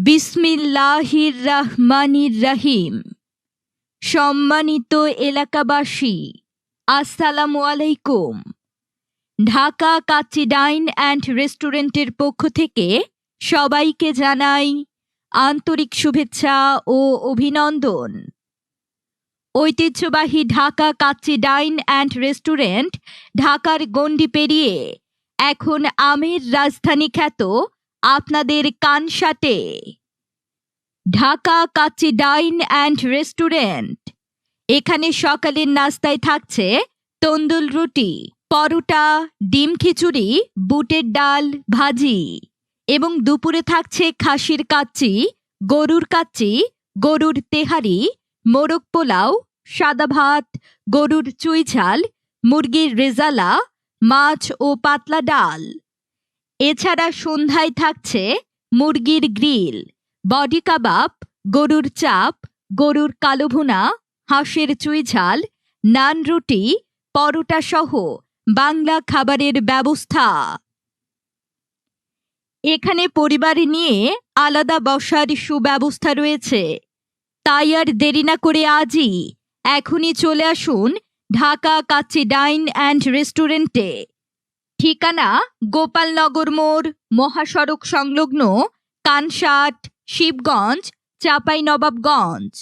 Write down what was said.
বিসমিল্লাহির রহমানির রহিম সম্মানিত এলাকাবাসী, আসসালামু আলাইকুম। ঢাকা কাচ্চি ডাইন অ্যান্ড রেস্টুরেন্টের পক্ষ থেকে সবাইকে জানাই আন্তরিক শুভেচ্ছা ও অভিনন্দন। ঐতিহ্যবাহী Dhaka Kacchi dine and restaurant ঢাকার গণ্ডি পেরিয়ে এখন আমের রাজধানী খ্যাত আপনাদের কানসাটে Dhaka Kacchi dine and restaurant. এখানে সকালের নাস্তায় থাকছে তন্দুল রুটি, পরোটা, ডিম খিচুড়ি, বুটের ডাল, ভাজি এবং দুপুরে থাকছে খাসির কাচ্চি, গরুর কাচ্চি, গরুর তেহারি, মোরগ পোলাও, সাদা ভাত, গরুর চুই ঝাল মুরগির রেজালা, মাছ ও পাতলা ডাল। এছাড়া সন্ধ্যায় থাকছে মুরগির গ্রিল, বডি কাবাব, গরুর চাপ, গরুর কালো ভুনা হাঁসের চুই ঝাল, নান রুটি, পরোটা সহ বাংলা খাবারের ব্যবস্থা। এখানে পরিবার নিয়ে আলাদা বসার সুব্যবস্থা রয়েছে। তাই আর দেরি না করে আজই এখনই চলে আসুন ঢাকা কাচ্চি ডাইন অ্যান্ড রেস্টুরেন্টে। ঠিকানা গোপালনগর মোড় মহাসড়ক সংলগ্ন কানসাট শিবগঞ্জ চাঁপাইনবাবগঞ্জ।